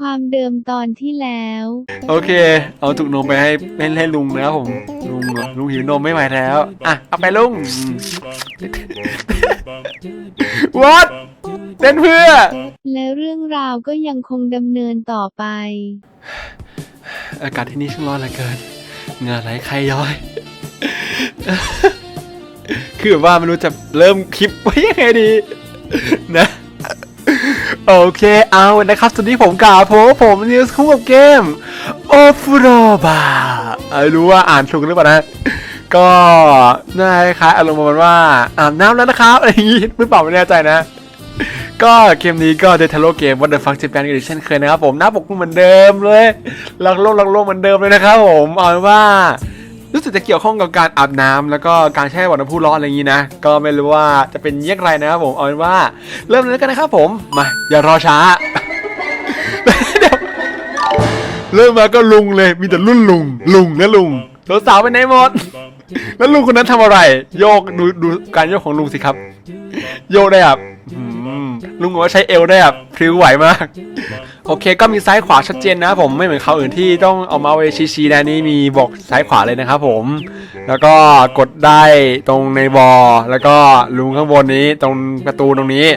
ความเดิมตอนที่แล้ว โอเค เอาจุกนมไปให้ให้ให้ลุงนะครับผม ลุงเหรอลุงหิวนมไม่ไหวแล้ว อะ เอาไปลุงวัดเต้นเพื่อ และเรื่องราวก็ยังคงดำเนินต่อไป อากาศที่นี่ช่างร้อนเหลือเกินเหงื่อไหลใครย้อย คือแบบว่าไม่รู้จะเริ่มคลิปไว้ยังไงดี นะ โอเคเอานะครับสวัสดีผมกาผมผมนิวส์คู่กับเกมโอฟโรบารู้ว่าอ่านถูกหรือเปล่านะ ก็น่าคล้ายอารมณ์ประมาณว่าอาบน้ำแล้วนะครับอะไรอย่างงี้หรือเปล่าไม่แน่ใจนะ ก็เกมนี้ก็เดทาโ o เกม What the fuck Japan กันอีกเช่นเคยนะครับผมหน้าปกเหมือนเดิมเลยลักโลกลักโลกเหมือนเดิมเลยนะครับผมเอาเป็นว่า รู้สึกจะเกี่ยวข้องกับการอาบน้ำแล้วก็การแช่บ่อน้ำพุร้อนอะไรอย่างนี้นะ ก็ไม่รู้ว่าจะเป็นเยี่ยงไรนะครับผมเอาเป็นว่าเริ่มเลยกันนะครับผมมาอย่ารอช้าเดี๋ยวเริ่มมาก็ลุงเลยมีแต่รุ่นลุงลุงและลุงสาวๆไปไหนหมด แล้วลุงคนนั้นทำอะไร โยกดูดูการโยกของลุงสิครับ โยกได้แบบอืม ลุงบอกว่าใช้เอวได้แบบพริ้วไหวมาก โอเค ก็มีซ้ายขวาชัดเจนนะครับผมไม่เหมือนเขาอื่นที่ต้องเอามาไว้ชี้ๆนะนี่มีบอกซ้ายขวาเลยนะครับผม แล้วก็กดได้ตรงในบอแล้วก็ลุงข้างบนนี้ตรงประตูตรงนี้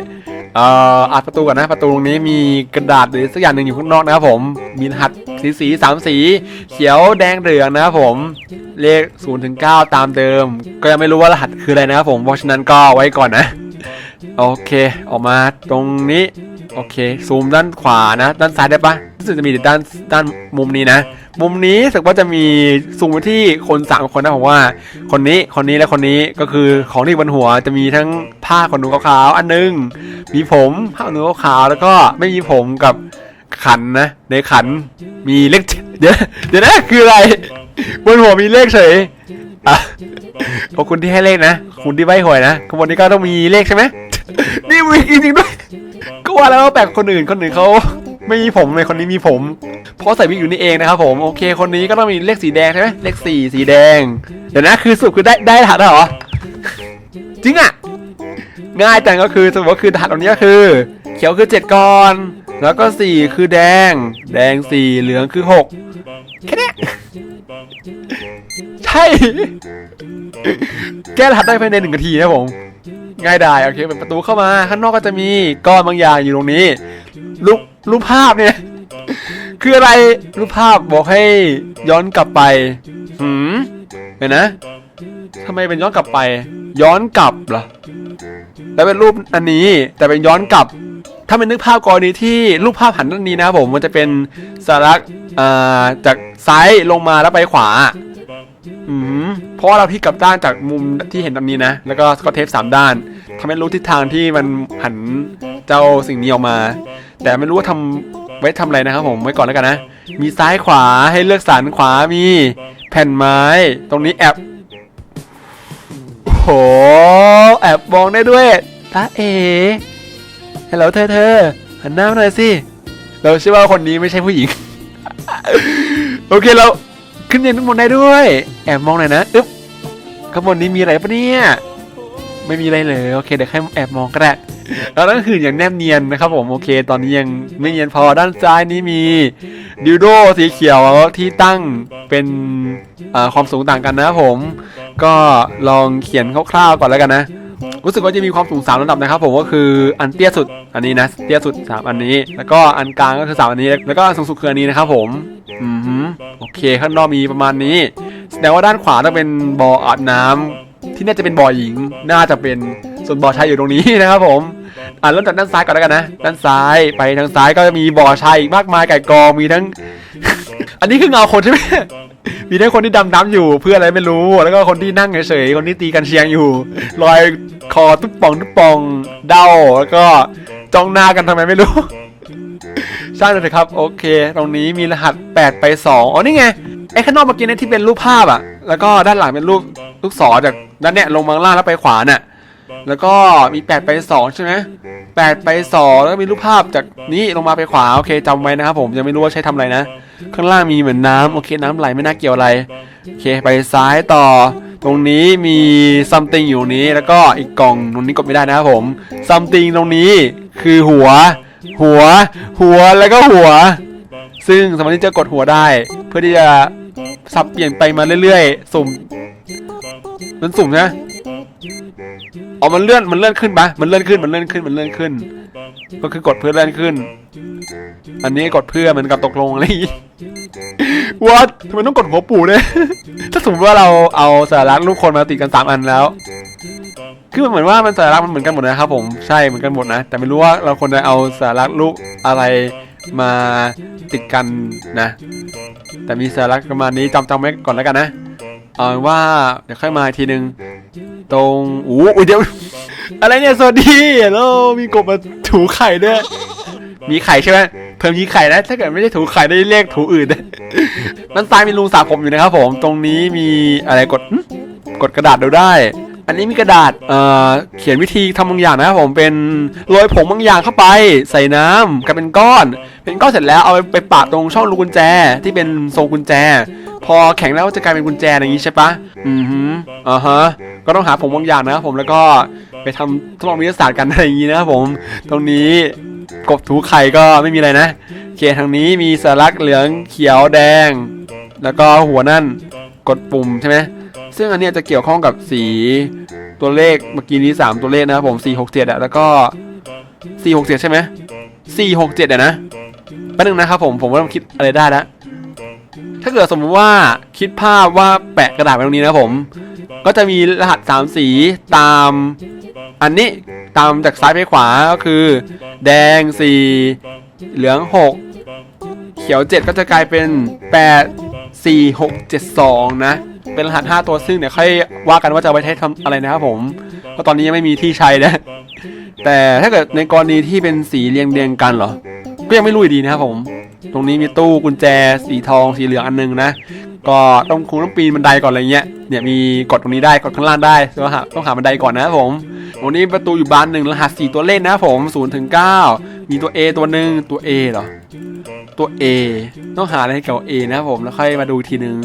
เอ่ออัดประตูก่อนนะประตูตรงนี้มีกระดาษหรือสักอย่างหนึ่งอยู่ข้างนอกนะครับผมมีรหัสสีสีสามสี เขียวแดงเหลืองนะครับผมเลข0ถึง9ตามเดิม ก็ยังไม่รู้ว่ารหัสคืออะไรนะครับผมเพราะฉะนั้นก็ไว้ก่อนนะ โอเค ออกมาตรงนี้ โอเค ซูมด้านขวานะ ด้านซ้ายได้ปะรู้สึกจะมีด้านด้านมุมนี้นะ มุมนี้รู้สึกว่าจะมีซูมไปที่คนสามคนนะผมว่า คนนี้คนนี้และคนนี้ก็คือของที่บนหัวจะมีทั้งผ้าขนหนูขาวๆอันหนึง มีผมผ้าขนหนูขาวแล้วก็ไม่มีผมกับขันนะในขันมีเลขเดี๋ยวเดี๋ยวนะคืออะไรบนหัวมีเลขเฉย อะขอบคุณที่ให้เลขนะขอบคุณที่ใบหวยนะข้างบนนี้ก็ต้องมีเลขใช่ไหม นี่มีจริงๆด้วยก็ว่าแล้วแปลกคนอื่นคนอื่นเขาไม่มีผมเลยคนนี้มีผม เพราะใส่วิกอยู่นี่เองนะครับผมโอเค คนนี้ก็ต้องมีเลขสีแดงใช่ไหมเลขสี่สีแดง เดี๋ยวนะคือสรุปคือได้ได้รหัสแล้วเหรอจริงอะง่ายแต่ก็คือสรุปว่าคือรหัสตรงนี้ก็คือ เขียวคือเจ็ดก่อน แล้วก็สี่คือแดง แดงสี่เหลืองคือหกแค่นี้ ใช่ แก้รหัสได้ภายในหนึ่งนาทีนะผม ง่ายดายโอเคเป็นประตูเข้ามา ข้างนอกก็จะมีก้อนบางอย่างอยู่ตรงนี้รูปรูปภาพเนี่ย คืออะไรรูปภาพบอกให้ย้อนกลับไป หืมเห็นนะทำไมเป็นย้อนกลับไป ย้อนกลับเหรอแล้วเป็นรูปอันนี้แต่เป็นย้อนกลับ ถ้าเป็นนึกภาพกรณีที่รูปภาพหันด้านนี้นะครับผมมันจะเป็นสลักจากซ้ายลงมาแล้วไปขวาอืมเพราะว่าเราที่กลับด้านจากมุมที่เห็นตรงนี้นะ แล้วก็กอตเทปสามด้านทำให้รู้ทิศทางที่มันหันเจ้าสิ่งนี้ออกมา แต่ไม่รู้ว่าทำไว้ทำอะไรนะครับผมไว้ก่อนแล้วกันนะ มีซ้ายขวาให้เลือกสันขวามีแผ่นไม้ ตรงนี้แอบโอ้โหแอบมองได้ด้วยตาเอ๋ ฮัลโหลเธอเธอหันหน้ามาหน่อยสิ เราเชื่อว่าคนนี้ไม่ใช่ผู้หญิง โอเคเราขึ้นเรียนข้างบนได้ด้วย แอบมองหน่อยนะอึ๊บข้างบนนี้มีอะไรปะเนี่ย ไม่มีอะไรเลย โอเคเดี๋ยวแค่แอบมองก็ได้แล้วนั่นคืออย่างแนบเนียนนะครับผมโอเค ตอนนี้ยังไม่เนียนพอด้านซ้ายนี้มีดิวโดสีเขียวที่ตั้งเป็นความสูงต่างกันนะครับผม ก็ลองเขียนคร่าวๆก่อนแล้วกันนะ รู้สึกว่าจะมีความสูงสามระดับนะครับผมก็คืออันเตี้ยสุดอันนี้นะเตี้ยสุดสามอันนี้ แล้วก็อันกลางก็คือสามอันนี้แล้วก็อันสูงสุดคืออันนี้นะครับผมอือหือโอเคข้างนอกมีประมาณนี้แสดงว่าด้านขวาต้องเป็นบ่ออาบน้ำที่น่าจะเป็นบ่อหญิง น่าจะเป็นส่วนบ่อชายอยู่ตรงนี้นะครับผมอ่าเริ่มจากด้านซ้ายก่อนแล้วกันนะ ด้านซ้ายไปทางซ้ายก็จะมีบ่อชายอีกมากมายไก่กองมีทั้ง อันนี้คือเงาคนใช่ไหม มีทั้งคนที่ดำน้ำอยู่เพื่ออะไรไม่รู้ แล้วก็คนที่นั่งเฉยๆคนที่ตีกันเชียงอยู่ลอยคอตุ๊บป่องตุ๊บป่องเด้าแล้วก็จ้องหน้ากันทำไมไม่รู้ช่างเลยครับ โอเค ตรงนี้มีรหัส 8 ไป 2 อ๋อ นี่ไง ไอ้ข้างนอกเมื่อกี้นี่ที่เป็นรูปภาพอะแล้วก็ด้านหลังเป็นรูปลูกศรจากด้านเนี้ยลงมาล่างแล้วไปขวาน่ะ แล้วก็มี 8 ไป 2 ใช่ไหม8 ไป 2 แล้วก็มีรูปภาพจากนี้ลงมาไปขวา โอเคจำไว้นะครับผม ยังไม่รู้ว่าใช้ทำอะไรนะ ข้างล่างมีเหมือนน้ำโอเคน้ำไหลไม่น่าเกี่ยวอะไรโอเคไปซ้ายต่อ ตรงนี้มี something อยู่นี้แล้วก็อีกกล่องตรงนี้กดไม่ได้นะครับผม something ตรงนี้คือหัว หัว หัวแล้วก็หัว ซึ่งสามารถที่จะกดหัวได้ เพื่อที่จะสับเปลี่ยนไปมาเรื่อยๆ สุ่มมันสุ่มนะอ๋อมันเลื่อนมันเลื่อนขึ้นปะมันเลื่อนขึ้นมันเลื่อนขึ้นมันเลื่อนขึ้น ก็คือกดเพื่อเลื่อนขึ้น อันนี้กดเพื่อเหมันกับตกลงอะไรอย่างงี้วัดทำไมต้องกดหัวปู่เนี่ยถ้าสมมติว่าเราเอาสารักลูกคนมาติดกันสามอันแล้ว คือมันเหมือนว่ามันสารักมันเหมือนกันหมดนะครับผมใช่เหมือนกันหมดนะ แต่ไม่รู้ว่าเราควรจะเอาสารักลูกอะไรมาติดกันนะ แต่มีสารักประมาณนี้จำจำไว้ก่อนแล้วกันนะ เอาเป็นว่าเดี๋ยวค่อยมาอีกทีนึง ตรงอู้อุ๊ยเดี๋ยว อะไรเนี่ยสวัสดีแล้วมีกบมาถูไข่ด้วย มีไข่ใช่ไหมเพิ่มมีไข่นะ ถ้าเกิดไม่ได้ถูไข่ได้เรียกถูอื่นนะด้านซ้ายมีลุงสาผมอยู่นะครับผม ตรงนี้มีอะไรกดหึกดกระดาษดูได้ อันนี้มีกระดาษ เอ่อ เขียนวิธีทำบางอย่างนะครับผม เป็นโรยผงบางอย่างเข้าไป ใส่น้ำกลายเป็นก้อน เป็นก้อนเสร็จแล้วเอาไปไปปะตรงช่องรูกุญแจที่เป็นทรงกุญแจ พอแข็งแล้วจะกลายเป็นกุญแจอย่างนี้ใช่ปะอือฮึอ่าฮะก็ต้องหาผงบางอย่างนะครับผมแล้วก็ไปทำทดลองวิทยาศาสตร์กันอะไรอย่างนี้นะครับผม ตรงนี้กบถูไข่ก็ไม่มีอะไรนะเคทางนี้มีสลักเหลืองเขียวแดง แล้วก็หัวนั่นกดปุ่มใช่ไหมซึ่งอันนี้จะเกี่ยวข้องกับสีตัวเลขเมื่อกี้นี้ 3 ตัวเลขนะครับผม4 6 7อะแล้วก็ 4 6 7 ใช่ไหม4 6 7อะนะ แป๊บนึงนะครับผมผมว่าต้องคิดอะไรได้แล้วถ้าเกิดสมมติว่าคิดภาพว่าแปะกระดาษไว้ตรงนี้นะผม ก็จะมีรหัส 3 สีตาม อันนี้ตามจากซ้ายไปขวาก็คือ แดง 4 เหลือง 6 เขียว 7 ก็จะกลายเป็น 8 4 6 7 2 นะ เป็นรหัส 5 ตัวซึ่งเดี๋ยวค่อยว่ากันว่าจะเอาไปใช้ทำอะไรนะครับผม เพราะตอนนี้ยังไม่มีที่ใช้นะ แต่ถ้าเกิดในกรณีที่เป็นสีเรียงเรียงกันเหรอ ก็ยังไม่รู้อยู่ดีนะครับผม ตรงนี้มีตู้กุญแจสีทองสีเหลืองอันหนึงนะ ก็ต้องคงต้องปีนบันไดก่อนอะไรเงี้ย เนี่ยมีกดตรงนี้ได้กดข้างล่างได้ต้องหาต้องหาบันไดก่อนนะครับผมวันนี้ประตูอยู่บานหนึ่งรหัสสี่ตัวเลขนะครับผมศูนย์ถึงเก้ามีตัว A ตัวหนึ่งตัว A เหรอ ตัว A ต้องหาอะไรเกี่ยวกับ A นะครับผมแล้วค่อยมาดูทีหนึ่ง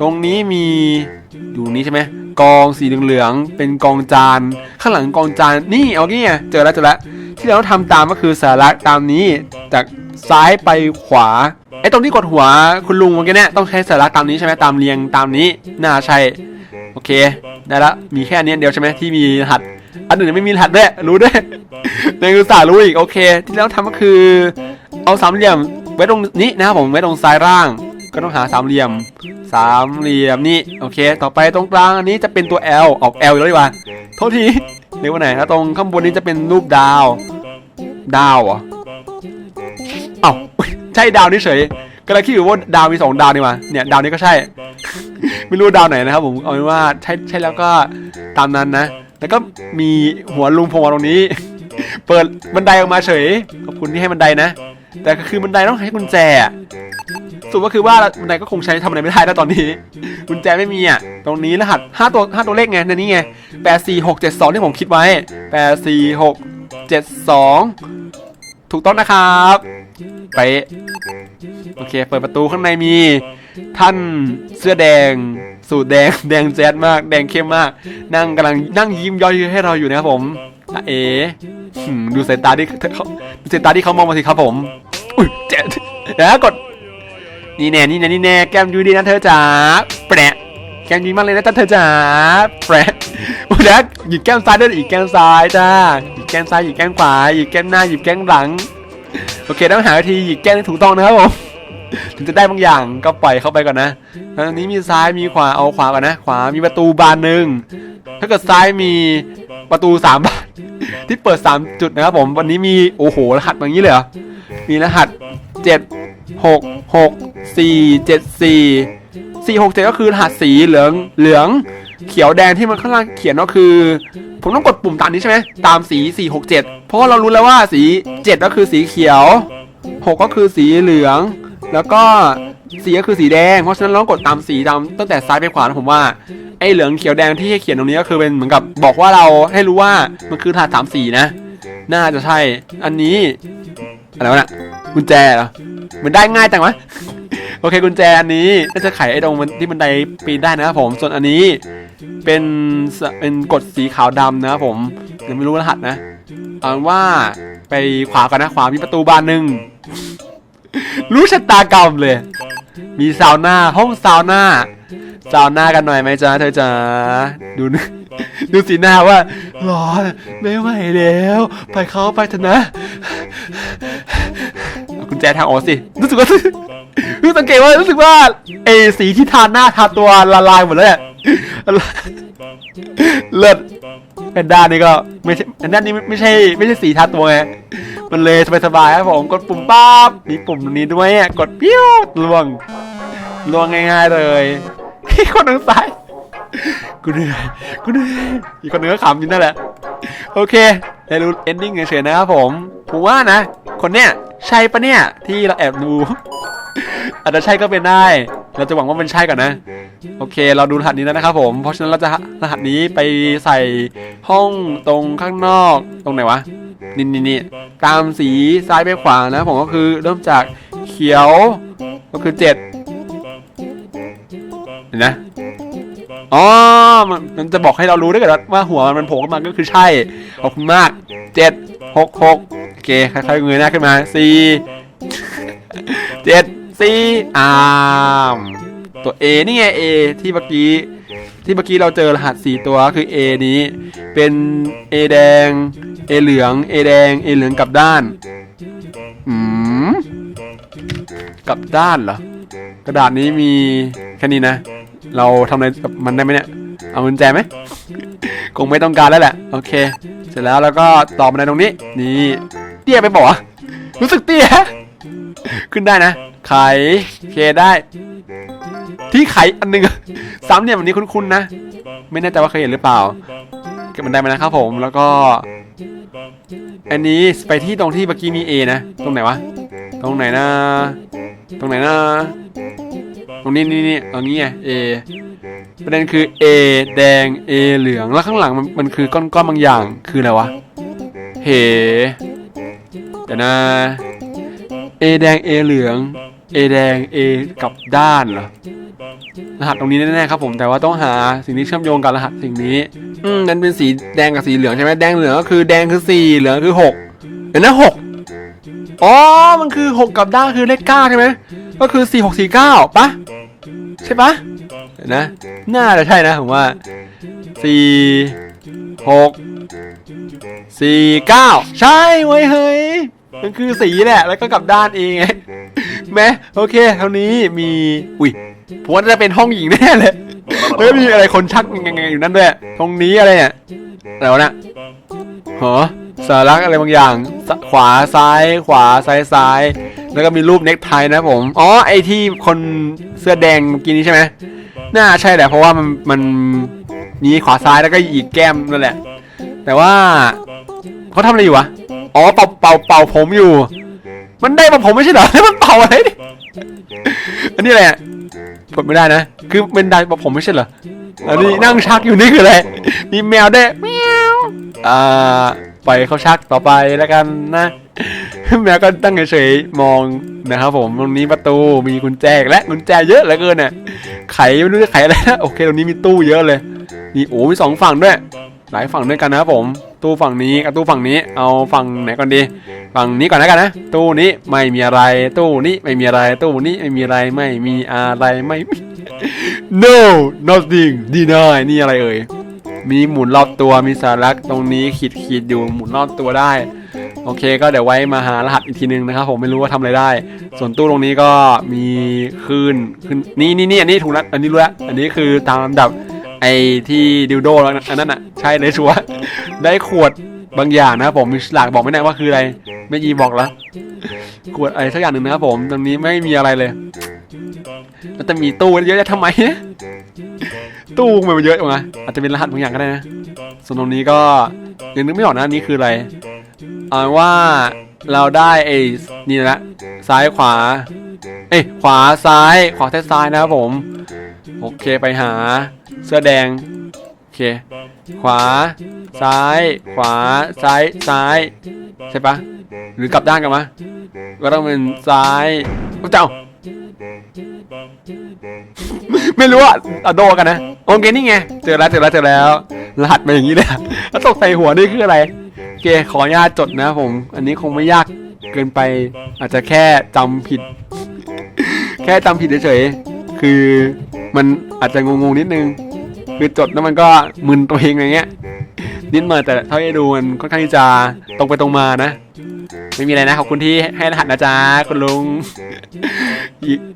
ตรงนี้มีอยู่นี้ใช่ไหม กองสีเหลืองๆเป็นกองจาน ข้างหลังกองจานนี่เอางี้ไงเจอแล้วเจอแล้วที่เราต้องทำตามก็คือสาระตามนี้จากซ้ายไปขวาไอ้ตรงที่กดหัวคุณลุงเมื่อกี้เนี่ยต้องใช้สาระตามนี้ใช่ไหมตามเรียงตามนี้น่าใช่โอเคได้ละมีแค่นี้เดียวใช่ไหมที่มีรหัสอันอื่นไม่มีรหัสด้วยรู้ด้วยในอุตสาห์รู้อีกโอเค ที่เราทำก็คือ เอาสามเหลี่ยมไว้ตรงนี้นะครับผมไว้ตรงซ้ายล่าง ก็ต้องหาสามเหลี่ยม สามเหลี่ยมนี่โอเค ต่อไปตรงกลางอันนี้จะเป็นตัว L ออก L อยู่แล้วดีกว่าโทษทีเรียกว่าไหนแล้วตรงข้างบนนี้จะเป็นรูปดาว ดาวเหรอเอ้าใช่ดาวนี่เฉยก็เลยคิดอยู่ว่าดาวมีสองดาวนี่มาเนี่ยดาวนี้ก็ใช่ ไม่รู้ดาวไหนนะครับผมเอาเป็นว่าใช่ใช่แล้วก็ตามนั้นนะ แล้วก็มีหัวลุงโผล่มาตรงนี้ เปิดบันไดออกมาเฉยขอบคุณที่ให้บันไดนะ แต่ก็คือบันไดต้องใช้กุญแจ สรุดก็คือว่าบันไดก็คงใช้ทำอะไรไม่ได้แล้วตอนนี้ กุญแจไม่มีอะ ตรงนี้รหัสห้าตัวห้าตัวเลขไงในนี้ไงแปดสี่หกเจ็ดสองที่ผมคิดไว้แปดสี่หกเจ็ดสองถูกต้องนะครับไปะโอเค เปิดประตูข้างในมี ท่านเสื้อแดง สูทแดง แดงแจ๊ดมาก แดงเข้มมาก นั่งกำลังนั่งยิ้มย่อยให้เราอยู่นะครับผมอะเอ๋หืมดูสายตาที่เขาดูสายตาที่เขามองมาสิครับผม อุ้ยเจ็ดแล้วกด นี่แน่นี่แน่นี่แน่แก้มยูดีนะเธอจ๋าแปะแก้มดีมากเลยนะจ๊ะเธอจ๋าแปะโอ้ยนะหยิบแก้มซ้ายด้วยอีกแก้มซ้ายจ้าหยิบแก้มซ้ายหยิบแก้มขวาหยิบแก้มหน้าหยิบแก้มหลังโอเคต้องหาวิธีหยิบแก้มให้ถูกต้องนะครับผมถึงจะได้บางอย่างก็ปล่อยเข้าไปก่อนนะแล้วอันนี้มีซ้ายมีขวาเอาขวาก่อนนะ ขวามีประตูบานหนึ่งถ้าเกิดซ้ายมีประตูสามบานที่เปิดสามจุดนะครับผมวันนี้มีโอ้โหรหัสอย่างนี้เลยเหรอมีรหัสเจ็ด หกหกสี่เจ็ดสี่สี่หกเจ็ดก็คือรหัสสีเหลืองเหลือง เขียวแดงที่มันข้างล่างเขียนก็คือ ผมต้องกดปุ่มตามนี้ใช่ไหมตามสีสี่หกเจ็ดเพราะว่าเรารู้แล้วว่าสีเจ็ดก็คือสีเขียวหกก็คือสีเหลือง แล้วก็สีก็คือสีแดง เพราะฉะนั้นเราต้องกดตามสีตามตั้งแต่ซ้ายไปขวานะผมว่าไอ้เหลืองเขียวแดงที่เขียนตรงนี้ก็คือเป็นเหมือนกับบอกว่าเราให้รู้ว่ามันคือรหัสสามสีนะ น่าจะใช่ อันนี้ อะไรวะน่ะกุญแจเหรอมันได้ง่ายจังวะโอเคกุญแจอันนี้น่าจะไขไอ้ตรงมันที่บันไดปีนได้นะครับผมส่วนอันนี้เป็นเป็นกดสีขาวดำนะครับผมยังไม่รู้รหัสนะเอาว่าไปขวาก่อนนะขวามีประตูบานหนึ่งรู้ชะตากรรมเลย มีซาวน่าห้องซาวน่าซาวน่ากันหน่อยไหมจ๊ะเธอจ๋าดูนึ ดูสีหน้าว่าร้อนไม่ไหวแล้ว ไปเข้าไปเถอะนะเอากุญแจทางออกสิ รู้สึกว่ารู้สังเกตว่ารู้สึกว่าไอ้สีที่ทาหน้าทาตัวละลายหมดเลยอะเลิศแพนด้านี่ก็ไม่ใช่แพนด้านี่ไม่ไม่ใช่ไม่ใช่สีทาตัวไงมันเลยสบายๆครับผมกดปุ่มปั๊บมีปุ่มนี้ด้วยอะกดปิ้วล่วงล่วงง่ายๆเลยคนทางซ้าย กูเหนื่อยกูเหนื่อยอีกคนนึงก็ขำอยู่นั่นแหละ โอเคได้รู้เอนดิ้งเฉยๆนะครับผมผมว่านะ คนเนี้ยใช่ปะเนี่ย ที่เราแอบดู อาจจะใช่ก็เป็นได้ เราจะหวังว่ามันใช่ก่อนนะ โอเค เราดูรหัสนี้แล้วนะครับผม เพราะฉะนั้นเราจะรหัสนี้ไปใส่ห้องตรงข้างนอกตรงไหนวะ นี่นี่นี่ตามสีซ้ายไปขวานะผมก็คือเริ่มจากเขียวก็คือเจ็ดเห็นนะ อ๋อมันมันจะบอกให้เรารู้ได้เกิดว่าหัวมันโผล่ขึ้นมาก็คือใช่ ขอบคุณมากเจ็ดหกหกโอเคค่อยๆเงยหน้าขึ้นมาสี่เจ็ดสี่อ่ามตัว A นี่ไง A ที่เมื่อกี้ที่เมื่อกี้เราเจอรหัสสี่ตัวคือ A นี้ เป็น A แดง A เหลือง A แดง A เหลืองกลับด้านอืมกลับด้านเหรอกระดาษนี้มีแค่นี้นะ เราทำอะไรกับมันได้ไหมเนี่ย เอากุญแจไหม คงไม่ต้องการแล้วแหละ โอเค เสร็จแล้วแล้วก็ต่อมาในตรงนี้ นี่ เตี้ยไปบอกว่ารู้สึกเตี้ย ขึ้นได้นะ ไข เคได้ ที่ไขอันหนึงซ้ำเนี่ยวันนี้คุ้นๆนะ ไม่แน่ใจว่าเคยเห็นหรือเปล่าเก็บมันได้ไหมนะครับผม แล้วก็ อันนี้ไปที่ตรงที่เมื่อกี้มี A นะ ตรงไหนวะ ตรงไหนนะ ตรงไหนนะ ตรงนี้นี่นี่ตรงนี้ไง A ประเด็นคือ A แดง A เหลืองแล้วข้างหลังมันมันคือก้อนๆบางอย่างคืออะไรวะเหเดี๋ยวนะ A แดง A เหลือง A แดง A กลับด้านเหรอรหัสตรงนี้แน่ๆครับผมแต่ว่าต้องหาสิ่งที่เชื่อมโยงกับรหัสสิ่งนี้อืมนั่นเป็นสีแดงกับสีเหลืองใช่ไหมแดงเหลืองก็คือแดงคือสี่เหลืองคือหกเห็นนะหกอ๋อมันคือหกกับด้านคือเลขเก้าใช่ไหม ก็คือสี่หกสี่เก้าปะใช่ปะเห็นนะน่าจะใช่นะผมว่าสี่หกสี่เก้าใช่เว้ยเฮ้ยมันคือสีแหละ แล้วก็กลับด้านเองไงแม้โอเคเท่านี้มีอุ้ยผมว่าจะเป็นห้องหญิงแน่เลยเฮ้ยมีอะไรคนชักยังไงอยู่นั่นด้วยตรงนี้อะไรเนี่ยอะไรวะเนี่ยหอสารักอะไรบางอย่าง ขวาซ้าย ขวาซ้ายซ้าย แล้วก็มีรูปเน็กไทนะผม อ๋อ ไอที่คนเสื้อแดงเมื่อกี้นี้ใช่ไหม น่าใช่แหละ เพราะว่ามันมันมีขวาซ้ายแล้วก็อีกแก้มนั่นแหละ แต่ว่าเขาทำอะไรอยู่วะ อ๋อ เป่าเป่าเป่าผมอยู่ มันได้มาผมไม่ใช่เหรอแล้วมันเป่าอะไรอันนี้อะไรอะกดไม่ได้นะ คือเป็นได้มาผมไม่ใช่เหรอ อันนี้นั่งชักอยู่นี่คืออะไรมีแมวได้วยแมวอ่าปล่อยเขาชักต่อไปแล้วกันนะ แมวก็ตั้งเฉยๆมองนะครับผมตรงนี้ประตูมีกุญแจและกุญแจเยอะเหลือเกินเนี่ยไขไม่รู้จะไขอะไรนะโอเคตรงนี้มีตู้เยอะเลยนี่โอ้มีสองฝั่งด้วย หลายฝั่งด้วยกันนะครับผม ตู้ฝั่งนี้กับตู้ฝั่งนี้ เอาฝั่งไหนก่อนดี ฝั่งนี้ก่อนแล้วกันนะ ตู้นี้ไม่มีอะไร ตู้นี้ไม่มีอะไร ตู้นี้ไม่มีอะไร ไม่มีอะไร ไม่มี no nothing deny นี่อะไรเอ่ย มีหมุนรอบตัว มีสารักตรงนี้ขีดขีดอยู่หมุนรอบตัวได้ โอเค ก็เดี๋ยวไว้มาหารหัสอีกทีนึงนะครับ ผมไม่รู้ว่าทำอะไรได้ ส่วนตู้ตรงนี้ก็มีขึ้นขึ้น นี่นี่นี่อันนี้ถูกแล้วอันนี้รู้แล้ว อันนี้คือตามลำดับ ไอ้ที่ดิวโดแล้วอันนั้นอะใช่เลยชัวร์ได้ขวดบางอย่างนะครับผมมีฉลากบอกไม่ได้ว่าคืออะไร ไม่ยีบอกแล้วขวดอะไรสักอย่างหนึ่งนะครับผมตรงนี้ไม่มีอะไรเลยแล้วจะมีตู้เยอะแยะทำไมตู้มันเยอะจังวะอาจจะเป็นรหัสบางอย่างก็ได้นะส่วนตรงนี้ก็ยังนึกไม่ออกนะนี่คืออะไรเอาว่าเราได้ไอ้นี่ละซ้ายขวา เอ้ยขวาซ้าย ขวาแท้ซ้ายนะครับผม โอเคไปหา เสื้อแดง โอเค ขวา ซ้าย ขวา ซ้าย ซ้าย ใช่ปะหรือกลับด้านกันมะก็ต้องเป็นซ้ายเจ้า ไม่รู้อะอะโดกันนะ โอเคนี่ไง เจอแล้วเจอแล้วเจอแล้ว รหัสมาอย่างนี้เลยอะแล้วตกใส่หัวนี่คืออะไรโอเคขออนุญาตจดนะผม อันนี้คงไม่ยาก เกินไปอาจจะแค่จำผิด แค่จำผิดเฉยๆคือมันอาจจะงงๆนิดนึง คือจดแล้วมันก็มึนตัวเองอะไรเงี้ยนิดหน่อยแต่เท่าที่ดูมันค่อนข้างที่จะตรงไปตรงมานะ ไม่มีอะไรนะขอบคุณที่ให้รหัสนะจ๊ะคุณลุง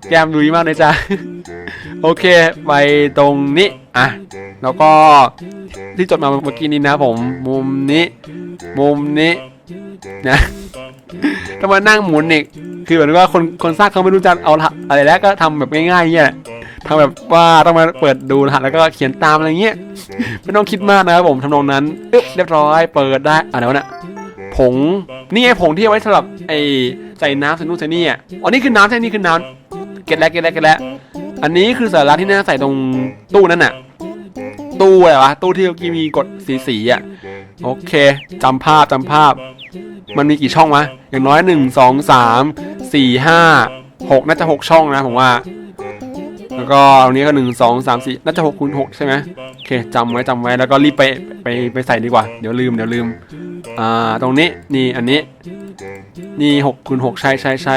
แก้มดูดีมากเลยจ้ะโอเค ไปตรงนี้อะแล้วก็ที่จดมาเมื่อกี้นี้นะผม มุมนี้ มุมนี้นะ ต้องมานั่งหมุนอีกคือเหมือนว่าคนคนสร้างเขาไม่รู้จะเอาอะไรแล้วก็ทำแบบง่ายๆเงี้ยทำแบบว่าต้องมาเปิดดูรหัสแล้วก็เขียนตามอะไรเงี้ยไม่ต้องคิดมากนะครับผมทำนองนั้นเรียบร้อยเปิดได้อะไรวะเนี่ยผงนี่ไงผงที่เอาไว้สำหรับไอ้ใส่น้ำใส่นู่นใส่นี่อะอ๋อนี่คือน้ำใช่นี่คือน้ำเก็ตแล้วเก็ตแล้วเก็ตแล้วอันนี้คือสาระที่น่าใส่ตรงตู้นั่นน่ะ ตู้อะไรวะตู้ที่เมื่อกี้มีกดสีสีๆอะโอเคจำภาพจำภาพ มันมีกี่ช่องวะอย่างน้อยหนึ่งสองสามสี่ห้าหกน่าจะหกช่องนะผมว่า แล้วก็อันนี้ก็หนึ่งสองสามสี่น่าจะหกคูณหกใช่ไหมโอเคจำไว้จำไว้แล้วก็รีบไปไปไปใส่ดีกว่า เดี๋ยวลืมเดี๋ยวลืมอ่าตรงนี้นี่อันนี้ นี่หกคูณหกใช่ใช่ใช่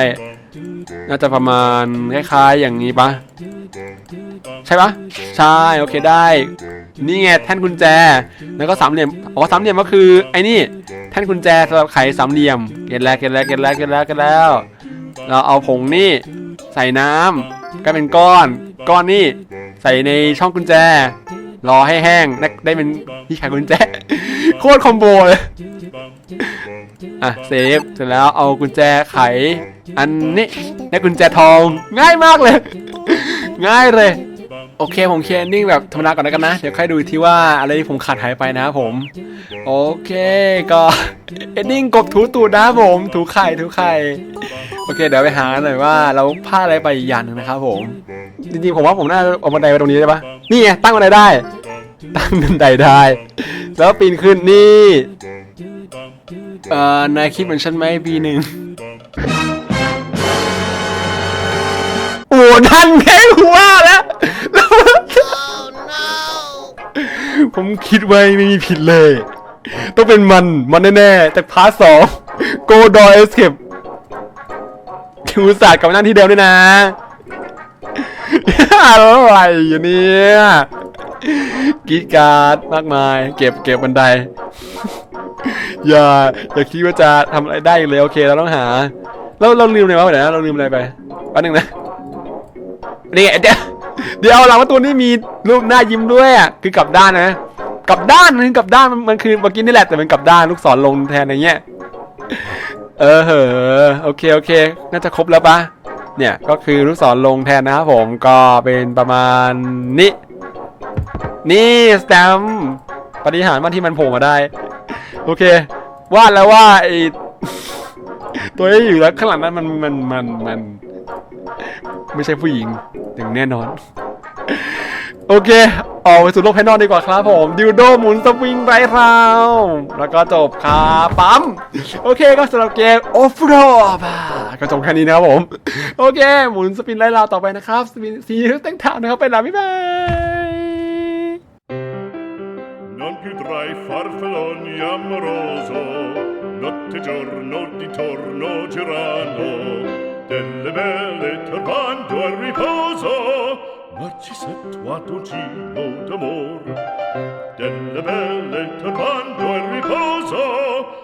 น่าจะประมาณคล้ายๆอย่างนี้ปะใช่ปะใช่โอเคได้ นี่ไงแท่นกุญแจ แล้วก็สามเหลี่ยม อ๋อสามเหลี่ยมก็คือไอ้นี่แท่นกุญแจสำหรับไขสามเหลี่ยม เก็ตแล้วเก็ตแล้วเก็ตแล้วเก็ตแล้วเก็ตแล้ว เราเอาผงนี่ใส่น้ำก็เป็นก้อน ก้อนนี่ใส่ในช่องกุญแจ รอให้แห้งได้เป็นที่ไขกุญแจ โคตรคอมโบเลย อะเซฟเสร็จแล้วเอากุญแจไข อันนี้ได้กุญแจทองง่ายมากเลย ง่ายเลย โอเคผมเคลียร์เอนดิ้งแบบธรรมดาก่อนแล้วกันนะ เดี๋ยวค่อยดูอีกทีว่าอะไรที่ผมขาดหายไปนะครับผม โอเคก็เอนดิ้งกบถูตูดนะครับผม ถูไข่ถูไข่โอเค เดี๋ยวไปหาหน่อยว่าเราพลาดอะไรไปอีกอย่างหนึงนะครับผม จริงๆผมว่าผมน่าเอาบันไดไปตรงนี้ได้ปะนี่ไงตั้งบันไดได้ ตั้งบันไดได้ แล้วปีนขึ้นนี่เอ่อนายคิดเหมือนฉันไหมปีหนึ่งโอ้นั่นแค่ ผมคิดไว้ไม่มีผิดเลย ต้องเป็นมันมันแน่ๆจากพาร์ทสองโกดอยเอสเคปคิวศาสตร์กลับมานั่งที่เดิมด้วยนะ อะไรอยู่เนี่ยกีดการ์ดมากมาย เก็บเก็บบันได อย่าอย่าคิดว่าจะทำอะไรได้เลยโอเคเราต้องหาเราเราลืมอะไรวะเดี๋ยวนะเราลืมอะไรไปแป๊บนึงนะนี่เดี๋ยวเดี๋ยวหลังประตูนี่มีรูปหน้ายิ้มด้วยอะคือกลับด้านนะ กลับด้านมันกลับด้านมันมันคือเมื่อกี้นี่แหละแต่มันกลับด้านลูกศรลงแทนอะไรเงี้ยเออเหอโอเคโอเค น่าจะครบแล้วปะเนี่ยก็คือลูกศรลงแทนนะครับผมก็เป็นประมาณนี้นี่สแตมปฏิหารว่าที่มันโผล่มาได้ โอเควาดแล้วว่าไอตัวที่อยู่แล้วข้างหลังนั้นมันมันมันมัน ไม่ใช่ผู้หญิงอย่างแน่นอน โอเค ออกไปสู่โลกภายนอกดีกว่าครับผม ดิวโดหมุนสวิงไรราวแล้วก็จบครับปั๊ม โอเคก็สำหรับเกมโอฟโรบก็จบแค่นี้นะครับผม โอเค หมุนสปินไรราวต่อไปนะครับ สปินซีรีส์แต่งทางนะครับไปแล้วบ๊ายบาย Non più tra i farfalloni amoroso, notte e giorno di torno girano, delle belle turbando al riposo, accessetto a concilio d'amor. Delle belle turbando e riposo